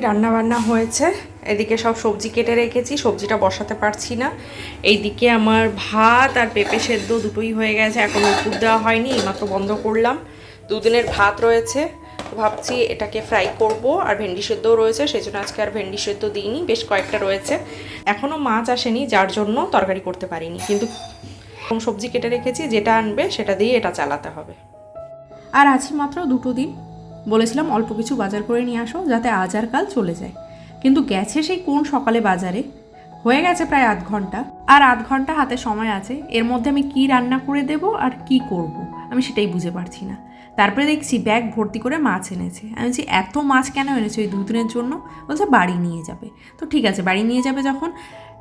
মোটামুটি রান্না বান্না হয়েছে। এদিকে সব সবজি কেটে রেখেছি, সবজিটা বসাতে পারছি না। এইদিকে আমার ভাত আর পেঁপে সেদ্ধ দুটোই হয়ে গেছে, এখন উপর দেওয়া হয়নি, এইমাত্র বন্ধ করলাম। দুদিনের ভাত রয়েছে ভাবছি এটাকে ফ্রাই করব, আর ভেন্ডি সেদ্ধও রয়েছে সেই জন্য আজকে আর ভেন্ডি সেদ্ধ দিইনি, বেশ কয়েকটা রয়েছে। এখনও মাছ আসেনি, যার জন্য তরকারি করতে পারিনি, কিন্তু সবজি কেটে রেখেছি, যেটা আনবে সেটা দিয়ে এটা চালাতে হবে। আর আছি মাত্র দুটো দিন বলেছিলাম অল্প কিছু বাজার করে নিয়ে আসো যাতে আজ আর কাল চলে যায়। কিন্তু গেছে সেই কোন সকালে বাজারে? হয়ে গেছে প্রায় আধ ঘণ্টা। আর আধ ঘণ্টা হাতে সময় আছে। এর মধ্যে আমি কি রান্না করে দেব আর কি করব? আমি সেটাই বুঝে পারছি না। তারপরে দেখছি ব্যাগ ভর্তি করে মাছ এনেছে। আমি বলছি, এত মাছ কেন এনেছো এই দুদিনের জন্য? বলছে, বাড়ি নিয়ে যাবে। তো ঠিক আছে, বাড়ি নিয়ে যাবে যখন।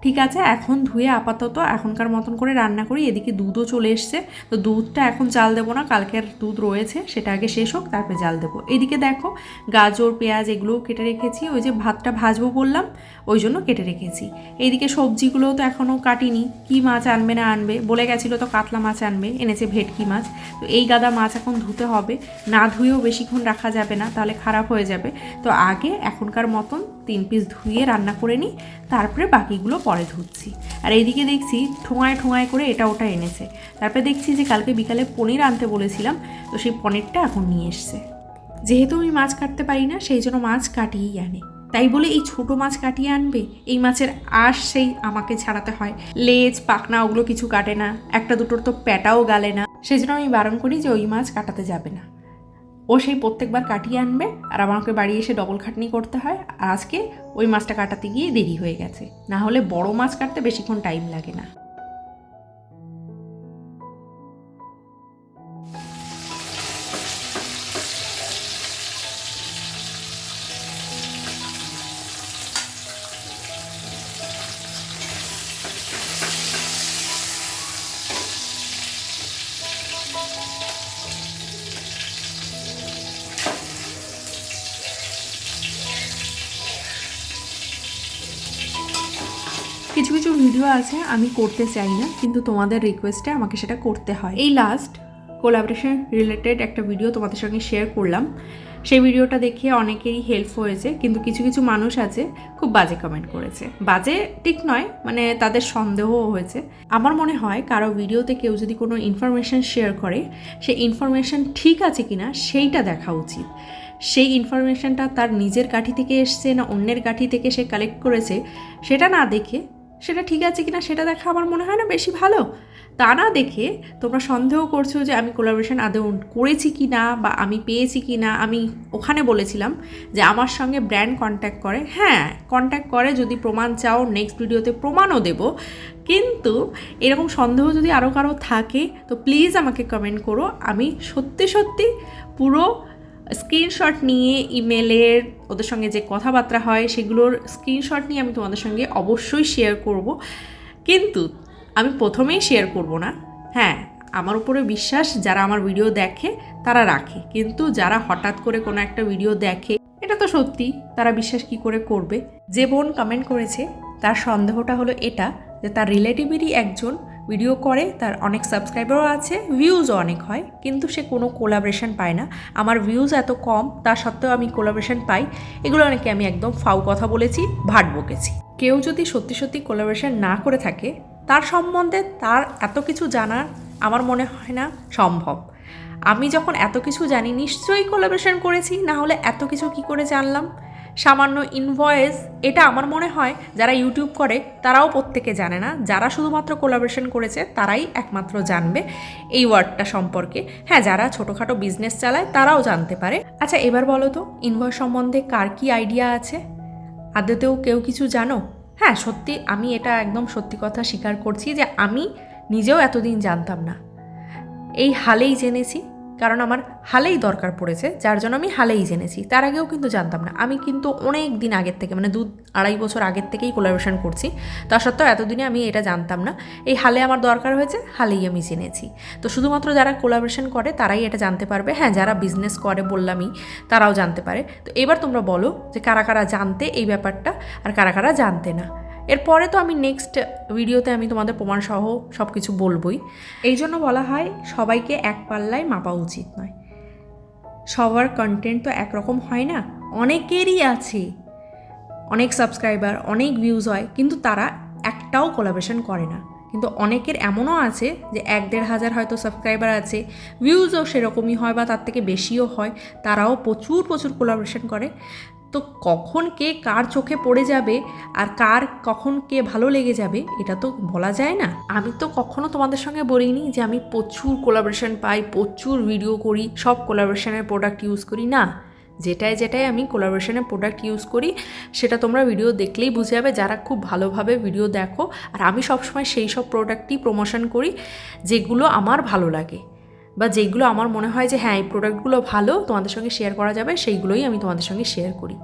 ঠিক আছে, এখন ধুয়ে আপাতত এখনকার মতন করে রান্না করি। এদিকে দুধও চলে এসছে। তো দুধটা এখন জাল দেবো না, কালকের দুধ রয়েছে, সেটা আগে শেষ হোক, তারপরে জাল দেবো। এদিকে দেখো, গাজর, পেঁয়াজ এগুলোও কেটে রেখেছি, ওই যে ভাতটা ভাজবো বললাম, ওই জন্য কেটে রেখেছি। এইদিকে সবজিগুলোও তো এখনও কাটিনি, কি মাছ আনবে না আনবে, বলে গেছিল তো কাতলা মাছ আনবে, এনেছে ভেটকি মাছ। তো এই গাদা মাছ এখন ধুতে হবে, না ধুয়েও বেশিক্ষণ রাখা যাবে না, তাহলে খারাপ হয়ে যাবে। তো আগে এখনকার মতন তিন পিস ধুয়ে রান্না করে নিই, তারপরে বাকিগুলো পরে ধুচ্ছি। আর এইদিকে দেখছি ঠোঁয়ায় ঠোঁয়ায় করে এটা ওটা এনেছে। তারপরে দেখছি যে কালকে বিকালে পনির আনতে বলেছিলাম, তো সেই পনিরটা এখন নিয়ে এসছে। যেহেতু আমি মাছ কাটতে পারি না, সেই জন্য মাছ কাটিয়েই আনে। তাই বলে এই ছোট মাছ কাটিয়ে আনবে? এই মাছের আশ সেই আমাকে ছাড়াতে হয়। লেজ পাকনা ওগুলো কিছু কাটে না। একটা দুটোর তো প্যাটাও গালে না। সেই জন্য আমি বারণ করি যে ওই মাছ কাটাতে যাবে না। ও সেই প্রত্যেকবার কাটিয়ে আনবে আর আমাকে বাড়ি এসে ডবল খাটনি করতে হয়। আর আজকে ওই মাছটা কাটাতে গিয়ে দেরি হয়ে গেছে। না হলে বড় মাছ কাটতে বেশিক্ষণ টাইম লাগে না। কিছু কিছু ভিডিও আছে, আমি করতে চাই না, কিন্তু তোমাদের রিকোয়েস্টে আমাকে সেটা করতে হয়। এই লাস্ট কোলাবরেশন রিলেটেড একটা ভিডিও তোমাদের সঙ্গে শেয়ার করলাম। সেই ভিডিওটা দেখে অনেকেরই হেল্প হয়েছে, কিন্তু কিছু কিছু মানুষ আছে, খুব বাজে কমেন্ট করেছে। বাজে ঠিক নয় মানে তাদের সন্দেহও হয়েছে। আমার মনে হয় কারও ভিডিওতে কেউ যদি কোনো ইনফরমেশন শেয়ার করে, সেই ইনফরমেশন ঠিক আছে কি না সেইটা দেখা উচিত। সেই ইনফরমেশনটা তার নিজের কাঠি থেকে এসছে না অন্যের কাঠি থেকে সে কালেক্ট করেছে, সেটা না দেখে সেটা ঠিক আছে কিনা সেটা দেখা আমার মনে হয় না বেশি ভালো। তা না দেখে তোমরা সন্দেহ করছ যে আমি কোলাবোরেশন আদৌ করেছি কি না বা আমি পেয়েছি কি না আমি ওখানে বলেছিলাম যে আমার সঙ্গে ব্র্যান্ড কন্ট্যাক্ট করে। হ্যাঁ কন্ট্যাক্ট করে যদি প্রমাণ চাও নেক্সট ভিডিওতে প্রমাণও দেব। কিন্তু এরকম সন্দেহ যদি আরও কারও থাকে, তো প্লিজ আমাকে কমেন্ট করো। আমি সত্যি সত্যি পুরো স্ক্রিনশট নিয়ে ইমেলের ওদের সঙ্গে যে কথাবার্তা হয়, সেগুলোর স্ক্রিনশট নিয়ে আমি তোমাদের সঙ্গে অবশ্যই শেয়ার করব। কিন্তু আমি প্রথমেই শেয়ার করব না। হ্যাঁ আমার উপরে বিশ্বাস, যারা আমার ভিডিও দেখে, তারা রাখে। কিন্তু যারা হঠাৎ করে কোনো একটা ভিডিও দেখে, এটা তো সত্যি, তারা বিশ্বাস কি করে করবে? যে বোন কমেন্ট করেছে, তার সন্দেহটা হলো এটা, যে তার রিলেটিভেরই একজন ভিডিও করে, তার অনেক সাবস্ক্রাইবারও আছে ভিউজও অনেক হয়, কিন্তু সে কোনো কোলাবরেশন পায় না। আমার ভিউজ এত কম, তা সত্ত্বেও আমি কোলাবরেশন পাই। এগুলো অনেকে আমি একদম ফাউ কথা বলেছি, ভাট বকেছি। কেউ যদি সত্যি সত্যি কোলাবরেশন না করে থাকে, তার সম্বন্ধে তার এত কিছু জানার আমার মনে হয় না সম্ভব। আমি যখন এত কিছু জানি, নিশ্চয়ই কোলাবরেশন করেছি, না হলে এত কিছু কি করে জানলাম? সামান্য ইনভয়েস এটা আমার মনে হয় যারা ইউটিউব করে, তারাও প্রত্যেকে জানে না। যারা শুধুমাত্র কোলাবরেশন করেছে, তারাই একমাত্র জানবে এই ওয়ার্ডটা সম্পর্কে। হ্যাঁ যারা ছোটোখাটো বিজনেস চালায়, তারাও জানতে পারে। আচ্ছা এবার বলো তো ইনভয়েস সম্বন্ধে কার কি আইডিয়া আছে? আদতেও কেউ কিছু জানো? হ্যাঁ সত্যি, আমি এটা একদম সত্যি কথা স্বীকার করছি যে আমি নিজেও এতদিন জানতাম না। এই হালেই জেনেছি। কারণ আমার হালেই দরকার পড়েছে, যার জন্য আমি হালেই জেনেছি। তার আগেও কিন্তু জানতাম না। আমি কিন্তু অনেক দিন আগের থেকে মানে দু আড়াই বছর আগের থেকেই কোলাবোরেশন করছি। তা সত্ত্বেও এতদিনে আমি এটা জানতাম না। এই হালে আমার দরকার হয়েছে, হালেই আমি জেনেছি। তো শুধুমাত্র যারা কোলাবোরেশন করে, তারাই এটা জানতে পারবে। হ্যাঁ যারা বিজনেস করে, বললামই, তারাও জানতে পারে। তো এবার তোমরা বলো যে কারা কারা জানতে এই ব্যাপারটা, আর কারা কারা জানতে না। এরপরে তো আমি নেক্সট ভিডিওতে আমি তোমাদের প্রমাণ সহ সব কিছু বলবই। এই জন্য বলা হয়, সবাইকে এক পাল্লায় মাপা উচিত নয়। সবার কন্টেন্ট তো একরকম হয় না, অনেকেরই আছে। অনেক সাবস্ক্রাইবার অনেক ভিউজ হয়, কিন্তু তারা একটাও কোলাবরেশন করে না। কিন্তু অনেকের এমনও আছে যে এক দেড় হাজার হয়তো সাবস্ক্রাইবার আছে ভিউজও সেরকমই হয় বা তার থেকে বেশিও হয়, তারাও প্রচুর প্রচুর কোলাবরেশন করে। তো কখন কে কার চোখে পড়ে যাবে আর কার কখন কে ভালো লেগে যাবে, এটা তো বলা যায় না। আমি তো কখনো তোমাদের সঙ্গে বলিনি যে আমি প্রচুর কোলাবরেশন পাই, প্রচুর ভিডিও করি, সব কোলাবরেশনের প্রোডাক্ট ইউজ করি। না যেটাই যেটাই আমি কোলাবরেশনের প্রোডাক্ট ইউজ করি, সেটা তোমরা ভিডিও দেখলেই বুঝে যাবে যারা খুব ভালোভাবে ভিডিও দেখো। আর আমি সবসময় সেই সব প্রোডাক্টই প্রমোশন করি যেগুলো আমার ভালো লাগে। বা যেগুলো আমার মনে হয় যে হ্যাঁ এই প্রোডাক্টগুলো ভালো, তোমাদের সঙ্গে শেয়ার করা যাবে, সেইগুলোই আমি তোমাদের সঙ্গে শেয়ার করি।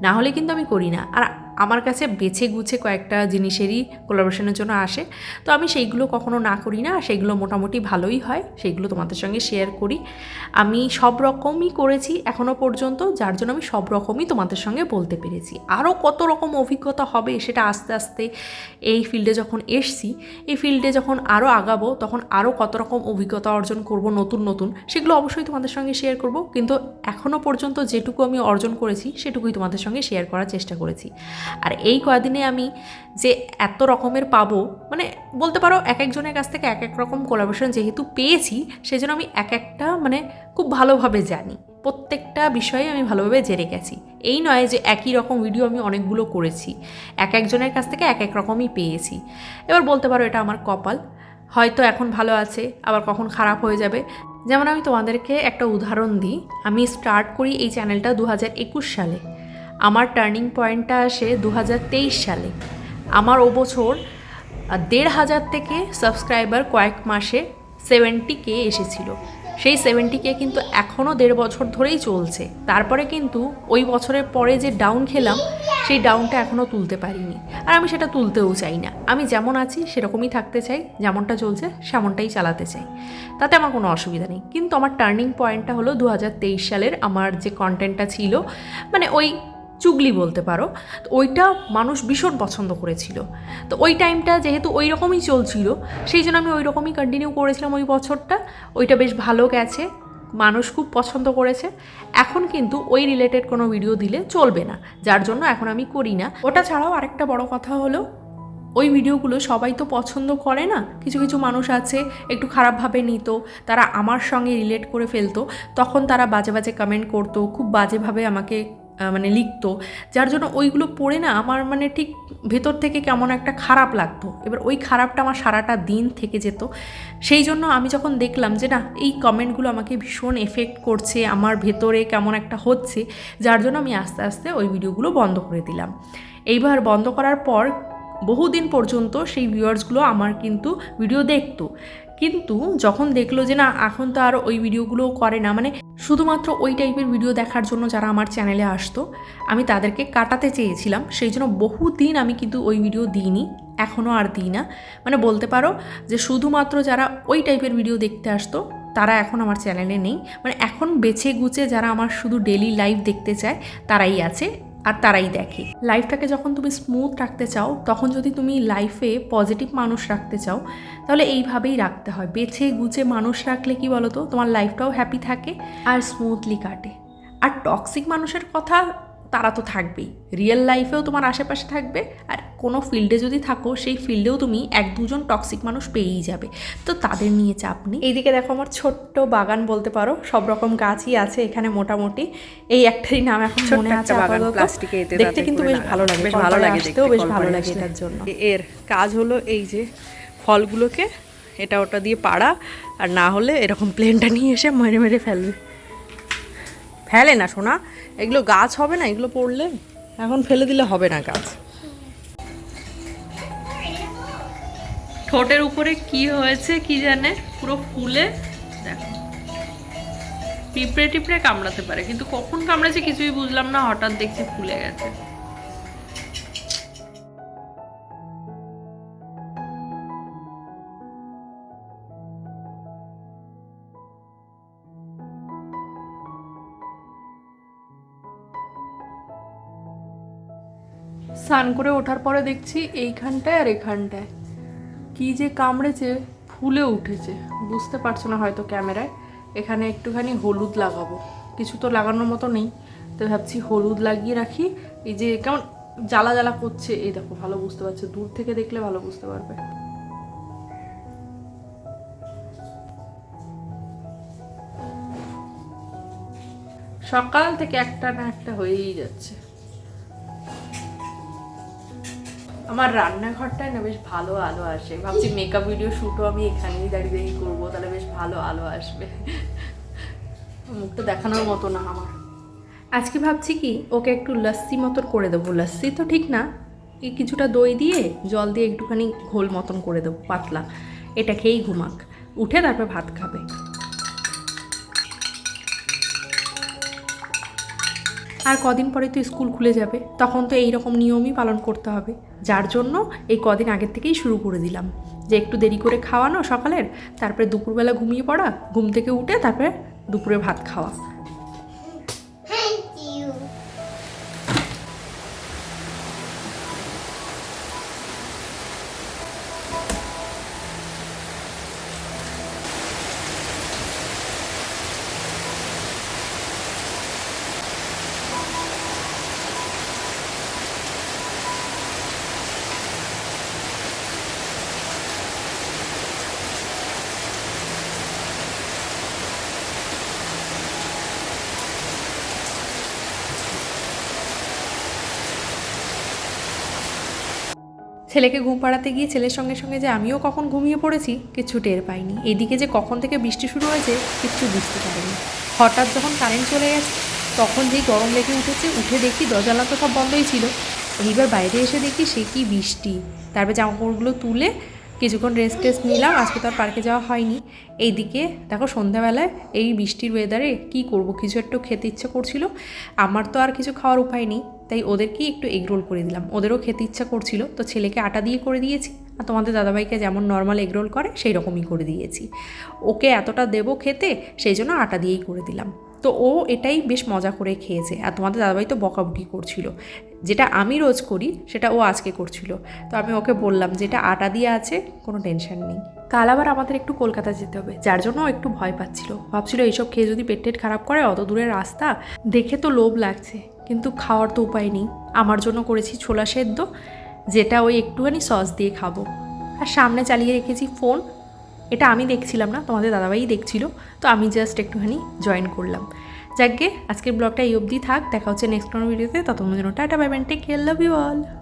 না হলে কিন্তু আমি করি না। আর আমার কাছে বেছে গুছে কয়েকটা জিনিসেরই কোলাবোরেশনের জন্য আসে। তো আমি সেইগুলো কখনো না করি না আর সেইগুলো মোটামুটি ভালোই হয়, সেইগুলো তোমাদের সঙ্গে শেয়ার করি। আমি সব রকমই করেছি এখনও পর্যন্ত, যার জন্য আমি সব রকমই তোমাদের সঙ্গে বলতে পেরেছি। আরও কত রকম অভিজ্ঞতা হবে সেটা আস্তে আস্তে এই ফিল্ডে যখন এসছি, এই ফিল্ডে যখন আরও আগাবো, তখন আরও কত রকম অভিজ্ঞতা অর্জন করব নতুন নতুন, সেগুলো অবশ্যই তোমাদের সঙ্গে শেয়ার করব। কিন্তু এখনও পর্যন্ত যেটুকু আমি অর্জন করেছি, সেটুকুই তোমাদের সঙ্গে শেয়ার করার চেষ্টা করেছি। আর এই কয়দিনে আমি যে এত রকমের পাবো মানে বলতে পারো এক একজনের কাছ থেকে এক এক রকম কোলাবোরেশন যেহেতু পেয়েছি সেই জন্য আমি এক একটা মানে খুব ভালোভাবে জানি। প্রত্যেকটা বিষয়ে আমি ভালোভাবে জেনে গেছি। এই নয় যে একই রকম ভিডিও আমি অনেকগুলো করেছি। এক একজনের কাছ থেকে এক এক রকমই পেয়েছি। এবার বলতে পারো এটা আমার কপাল। হয়তো এখন ভালো আছে, আবার কখন খারাপ হয়ে যাবে। যেমন আমি তোমাদেরকে একটা উদাহরণ দিই। আমি স্টার্ট করি এই চ্যানেলটা দু হাজার একুশ সালে। আমার টার্নিং পয়েন্টটা আসে দু হাজার তেইশ সালে। আমার ও বছর দেড় হাজার থেকে সাবস্ক্রাইবার কয়েক মাসে সেভেন্টি কে এসেছিল। সেই সেভেন্টি কে কিন্তু এখনও দেড় বছর ধরেই চলছে। তারপরে কিন্তু ওই বছরের পরে যে ডাউন খেলাম, সেই ডাউনটা এখনও তুলতে পারিনি। আর আমি সেটা তুলতেও চাই না। আমি যেমন আছি, সেরকমই থাকতে চাই। যেমনটা চলছে, সেমনটাই চালাতে চাই। তাতে আমার কোনো অসুবিধা নেই। কিন্তু আমার টার্নিং পয়েন্টটা হলো দু হাজার তেইশ সালের আমার যে কন্টেন্টটা ছিল মানে ওই চুগলি বলতে পারো, তো ওইটা মানুষ ভীষণ পছন্দ করেছিল। তো ওই টাইমটা যেহেতু ওই রকমই চলছিল, সেই জন্য আমি ওই রকমই কন্টিনিউ করেছিলাম ওই বছরটা। ওইটা বেশ ভালো গেছে, মানুষ খুব পছন্দ করেছে। এখন কিন্তু ওই রিলেটেড কোনো ভিডিও দিলে চলবে না, যার জন্য এখন আমি করি না। ওটা ছাড়াও আরেকটা বড় কথা হলো, ওই ভিডিওগুলো সবাই তো পছন্দ করে না। কিছু কিছু মানুষ আছে, একটু খারাপভাবে নিত, তারা আমার সঙ্গে রিলেট করে ফেলতো, তখন তারা বাজে বাজে কমেন্ট করতো, খুব বাজেভাবে আমাকে মানে লিখতো। যার জন্য ওইগুলো পড়ে না আমার মানে ঠিক ভেতর থেকে কেমন একটা খারাপ লাগতো। এবার ওই খারাপটা আমার সারাটা দিন থেকে যেত। সেই জন্য আমি যখন দেখলাম যে, না, এই কমেন্টগুলো আমাকে ভীষণ এফেক্ট করছে, আমার ভেতরে কেমন একটা হচ্ছে, যার জন্য আমি আস্তে আস্তে ওই ভিডিওগুলো বন্ধ করে দিলাম। এইবার বন্ধ করার পর বহুদিন পর্যন্ত সেই ভিউয়ার্সগুলো আমার কিন্তু ভিডিও দেখতো। কিন্তু যখন দেখল যে না, এখন তো আর ওই ভিডিওগুলো করে না মানে শুধুমাত্র ওই টাইপের ভিডিও দেখার জন্য যারা আমার চ্যানেলে আসতো, আমি তাদেরকে কাটাতে চেয়েছিলাম, সেই জন্য বহুদিন আমি কিন্তু ওই ভিডিও দিইনি, এখনও আর দিই না। মানে বলতে পারো যে শুধুমাত্র যারা ওই টাইপের ভিডিও দেখতে আসতো, তারা এখন আমার চ্যানেলে নেই। মানে এখন বেছে গুছে যারা আমার শুধু ডেলি লাইভ দেখতে চায়, তারাই আছে। আর তারাই দেখে। লাইফটাকে যখন তুমি স্মুথ রাখতে চাও, তখন যদি তুমি লাইফে পজিটিভ মানুষ রাখতে চাও, তাহলে এইভাবেই রাখতে হয়। বেছে গুছে মানুষ রাখলে কি বলো তো তোমার লাইফটাও হ্যাপি থাকে আর স্মুথলি কাটে। আর টক্সিক মানুষের কথা তারা তো থাকবেই। রিয়েল লাইফেও তোমার আশেপাশে থাকবে আর কোনো ফিল্ডে যদি থাকো সেই ফিল্ডেও তুমি এক দুজন টক্সিক মানুষ পেয়েই যাবে। তো তাদের নিয়ে চাপ নেই। এইদিকে দেখো আমার ছোট্ট বাগান বলতে পারো সব রকম গাছই আছে এখানে মোটামুটি। এই একটারই নাম এখন মনে আছে বাগান, আপাতত। প্লাস্টিকে দেখতে কিন্তু বেশ ভালো লাগে বেশ ভালো লাগে দেখতে, আসতেও বেশ ভালো লাগে এটার জন্য। এর কাজ হলো এই যে ফলগুলোকে এটা ওটা দিয়ে পাড়া আর না হলে এরকম প্লেনটা নিয়ে এসে মেরে মেরে ফেলবে। ফেলে না, সোনা। এগুলো গাছ হবে না, এগুলো পড়লে এখন ফেলে দিলে হবে না গাছ। ঠোঁটের উপরে কি হয়েছে কি জানে? পুরো ফুলে, দেখো। পিঁপড়ে টিপড়ে কামড়াতে পারে, কিন্তু কখন কামড়েছে কিছুই বুঝলাম না, হঠাৎ দেখছি ফুলে গেছে। স্নান করে ওঠার পরে দেখছি এইখানটায় আর এখানটায়। কি যে কামড়েছে, ফুলে উঠেছে। বুঝতে পারছ না হয়তো ক্যামেরায়। এখানে একটুখানি হলুদ লাগাবো। কিছু তো লাগানোর মতো নেই। তো ভাবছি হলুদ লাগিয়ে রাখি। এই যে কেমন জ্বালা জ্বালা করছে। এই দেখো, ভালো বুঝতে পারছ। দূর থেকে দেখলে ভালো বুঝতে পারবে। সকাল থেকে একটা না একটা হয়েই যাচ্ছে। আমার রান্নাঘরটায় না বেশ ভালো আলো আসে। ভাবছি মেকআপ ভিডিও শুটও আমি এখানেই দাঁড়িয়ে দাঁড়িয়ে করব, তাহলে বেশ ভালো আলো আসবে। মুখটা দেখানোর মতো না আমার। আজকে ভাবছি কি, ওকে একটু লস্যি মতন করে দেবো। লস্যি তো ঠিক না, এই কিছুটা দই দিয়ে জল দিয়ে একটুখানি ঘোল মতন করে দেবো, পাতলা। এটা খেয়েই ঘুমাক। উঠে তারপর ভাত খাবে। আর কদিন পরে তো স্কুল খুলে যাবে, তখন তো এই রকম নিয়মই পালন করতে হবে। যার জন্য এই কদিন আগের থেকেই শুরু করে দিলাম। যে একটু দেরি করে খাওয়ানো সকালের, তারপরে দুপুরবেলা ঘুমিয়ে পড়া, ঘুম থেকে উঠে তারপরে দুপুরে ভাত খাওয়া। ছেলেকে ঘুম পাড়াতে গিয়ে ছেলের সঙ্গে সঙ্গে যে আমিও কখন ঘুমিয়ে পড়েছি কিচ্ছু টের পাইনি। এদিকে যে কখন থেকে বৃষ্টি শুরু হয়েছে, কিচ্ছু বুঝতে পারিনি। হঠাৎ যখন কারেন্ট চলে গেছে, তখন যেই গরম লেগে উঠেছে, উঠে দেখি দরজালা তো সব বন্ধই ছিল। এইবার বাইরে এসে দেখি সে কি বৃষ্টি। তারপর জামাকাপড়গুলো তুলে কিছুক্ষণ রেস্ট টেস্ট নিলাম, আজকে তো আর পার্কে যাওয়া হয়নি। এইদিকে দেখো সন্ধ্যাবেলায় এই বৃষ্টির ওয়েদারে কি করব, কিছু একটু খেতে ইচ্ছা করছিল। আমার তো আর কিছু খাওয়ার উপায় নেই। তাই ওদেরকেই একটু এগ রোল করে দিলাম। ওদেরও খেতে ইচ্ছা করছিল। তো ছেলেকে আটা দিয়ে করে দিয়েছি। আর তোমাদের দাদাভাইকে যেমন নর্মাল এগ রোল করে সেই রকমই করে দিয়েছি। ওকে এতটা দেবো খেতে, সেই জন্য আটা দিয়েই করে দিলাম। তো ও এটাই বেশ মজা করে খেয়েছে। আর তোমাদের দাদাভাই তো বকাবকি করছিল। যেটা আমি রোজ করি, সেটা ও আজকে করছিল। তো আমি ওকে বললাম যেটা আটা দিয়ে আছে, কোনো টেনশন নেই। কাল আবার আমাদের একটু কলকাতা যেতে হবে। যার জন্য একটু ভয় পাচ্ছিল। ভাবছিল এইসব খেয়ে যদি পেট টেট খারাপ করে অত দূরের রাস্তা, দেখে তো লোভ লাগছে। কিন্তু খাওয়ার তো উপায় নেই। আমার জন্য করেছি ছোলা সেদ্ধ, যেটা ওই একটুখানি সস দিয়ে খাব। আর সামনে চালিয়ে রেখেছি ফোন। এটা আমি দেখছিলাম না, তোমাদের দাদাভাই দেখছিল। তো আমি জাস্ট একটুখানি জয়েন করলাম। যাকগে আজকের ব্লগটা এই অবধি থাক। দেখা হচ্ছে নেক্সট কোনো ভিডিওতে ততক্ষণ জন্য tata bye take care love you all